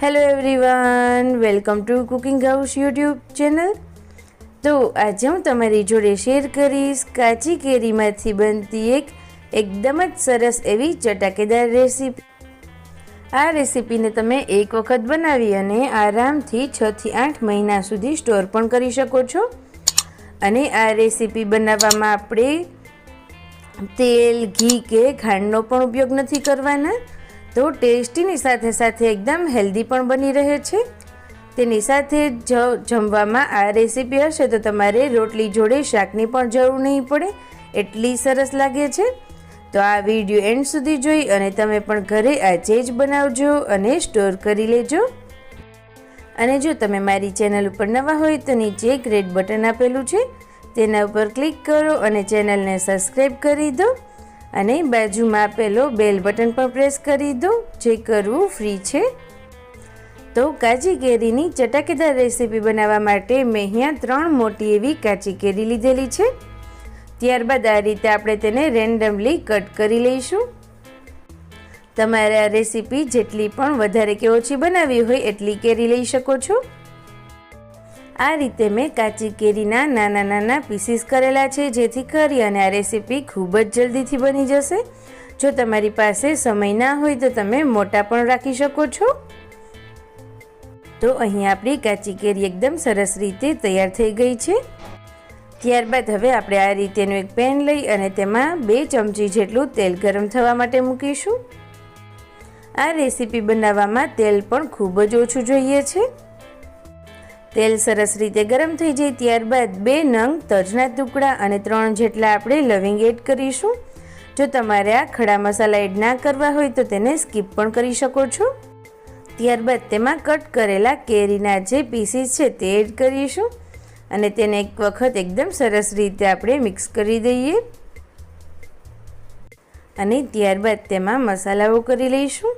Hello everyone welcome to cooking house YouTube channel તો આજે હું તમારી જોડે શેર કરીશ કાચી કેરીમાંથી બનતી એક એકદમ જ સરસ એવી ચટાકેદાર રેસીપી આ રેસીપીને તમે એક વખત બનાવી અને આરામથી છથી આઠ મહિના સુધી સ્ટોર પણ કરી શકો છો. અને આ રેસીપી બનાવવામાં આપણે તેલ, ઘી કે ખાંડનો પણ ઉપયોગ નથી કરવાના. તો ટેસ્ટીની સાથે સાથે એકદમ હેલ્ધી પણ બની રહે છે. તેની સાથે જ જમવામાં આ રેસીપી હશે તો તમારે રોટલી જોડે શાકની પણ જરૂર નહીં પડે, એટલી સરસ લાગે છે. તો આ વીડિયો એન્ડ સુધી જોઈ અને તમે પણ ઘરે આજે જ બનાવજો અને સ્ટોર કરી લેજો. અને જો તમે મારી ચેનલ ઉપર નવા હોય તો નીચે એક રેડ બટન આપેલું છે, તેના ઉપર ક્લિક કરો અને ચેનલને સબસ્ક્રાઈબ કરી દો. અને બાજુમાં આપેલો બેલ બટન પણ પ્રેસ કરી દો, જે કરવું ફ્રી છે. તો કાચી કેરીની ચટાકેદાર રેસીપી બનાવવા માટે મેં અહીંયા ત્રણ મોટી એવી કાચી કેરી લીધેલી છે. ત્યારબાદ આ રીતે આપણે તેને રેન્ડમલી કટ કરી લઈશું. તમારે આ રેસીપી જેટલી પણ વધારે કે ઓછી બનાવી હોય એટલી કેરી લઈ શકો છો. આ રીતે મેં કાચી કેરીના નાના નાના પીસીસ કરેલા છે, જેથી કરી અને આ રેસીપી ખૂબ જ જલ્દીથી બની જશે. જો તમારી પાસે સમય ના હોય તો તમે મોટા પણ રાખી શકો છો. તો અહીં આપણી કાચી કેરી એકદમ સરસ રીતે તૈયાર થઈ ગઈ છે. ત્યારબાદ હવે આપણે આ રીતેનું એક પેન લઈ અને તેમાં બે ચમચી જેટલું તેલ ગરમ થવા માટે મૂકીશું. આ રેસીપી બનાવવામાં તેલ પણ ખૂબ જ ઓછું જોઈએ છે. તેલ સરસ રીતે ગરમ થઈ જાય ત્યારબાદ બે નંગ તજના ટુકડા અને ત્રણ જેટલા આપણે લવિંગ એડ કરીશું. જો તમારે આ ખડા મસાલા એડ ના કરવા હોય તો તેને સ્કીપ પણ કરી શકો છો. ત્યારબાદ તેમાં કટ કરેલા કેરીના જે પીસીસ છે તે એડ કરીશું અને તેને એક વખત એકદમ સરસ રીતે આપણે મિક્સ કરી દઈએ. અને ત્યારબાદ તેમાં મસાલાઓ કરી લઈશું.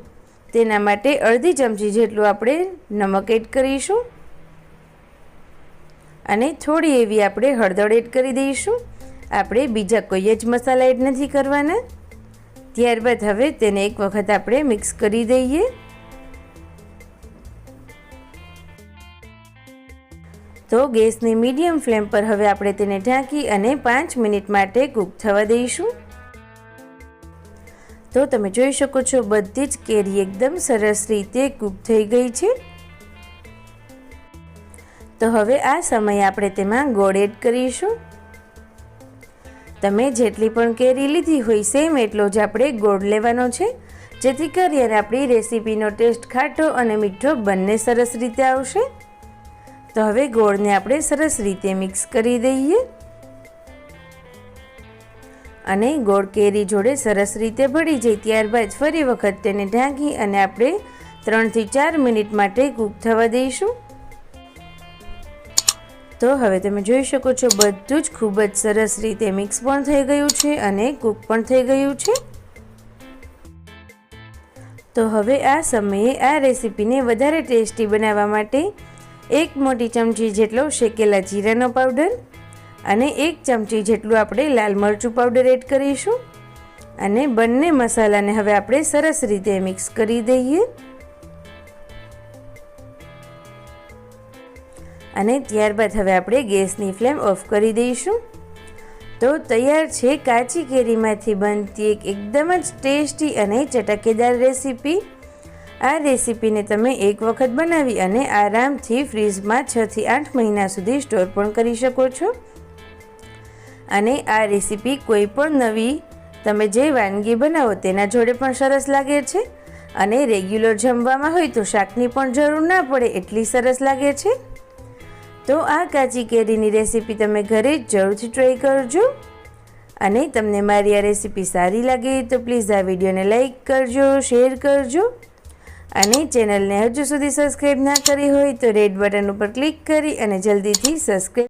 તેના માટે અડધી ચમચી જેટલું આપણે નમક એડ કરીશું. અને થોડી એવી આપણે હળદર એડ કરી દઈશું. આપણે બીજા કોઈ જ મસાલા એડ નથી કરવાના. ત્યારબાદ હવે તેને એક વખત આપણે મિક્સ કરી દઈએ. તો ગેસની મીડિયમ ફ્લેમ પર હવે આપણે તેને ઢાંકી અને પાંચ મિનિટ માટે કૂક થવા દઈશું. તો તમે જોઈ શકો છો બધી જ કેરી એકદમ સરસ રીતે કૂક થઈ ગઈ છે. તો હવે આ સમયે આપણે તેમાં ગોળ એડ કરીશું. તમે જેટલી પણ કેરી લીધી હોય સેમ એટલો જ આપણે ગોળ લેવાનો છે. જેથી કરી અને આપણી રેસીપીનો ટેસ્ટ ખાટો અને મીઠો બંને સરસ રીતે આવશે. તો હવે ગોળને આપણે સરસ રીતે મિક્સ કરી દઈએ. અને ગોળ કેરી જોડે સરસ રીતે ભળી જાય ત્યારબાદ ફરી વખત તેને ઢાંકી અને આપણે ત્રણથી ચાર મિનિટ માટે કૂક થવા દઈશું. તો હવે તમે જોઈ શકો છો, બધું જ ખૂબ જ સરસ રીતે મિક્સ પણ થઈ ગયું છે અને કૂક પણ થઈ ગયું છે. તો હવે આ સમયે આ રેસીપીને વધારે ટેસ્ટી બનાવવા માટે એક મોટી ચમચી જેટલો શેકેલા જીરાનો પાવડર અને એક ચમચી જેટલું આપણે લાલ મરચું પાવડર એડ કરીશું. અને બંને મસાલાને હવે આપણે સરસ રીતે મિક્સ કરી દઈએ. અને ત્યારબાદ હવે આપણે ગેસની ફ્લેમ ઓફ કરી દઈશું. તો તૈયાર છે કાચી કેરીમાંથી બનતી એક એકદમ જ ટેસ્ટી અને ચટકેદાર રેસીપી. આ રેસીપીને તમે એક વખત બનાવી અને આરામથી ફ્રીજમાં છથી આઠ મહિના સુધી સ્ટોર પણ કરી શકો છો. અને આ રેસીપી કોઈ પણ નવી, તમે જે વાનગી બનાવો તેના જોડે પણ સરસ લાગે છે. અને રેગ્યુલર જમવામાં હોય તો શાકની પણ જરૂર ના પડે એટલી સરસ લાગે છે. તો આ કાચી કેરીની રેસીપી તમે ઘરે જરૂરથી ટ્રાય કરજો. અને તમને મારી આ રેસીપી સારી લાગે તો પ્લીઝ આ વિડીયોને લાઇક કરજો શેર કરજો. અને ચેનલને હજુ સુધી સબસ્ક્રાઈબ ના કરી હોય તો રેડ બટન ઉપર ક્લિક કરી અને જલ્દીથી સબસ્ક્રાઈબ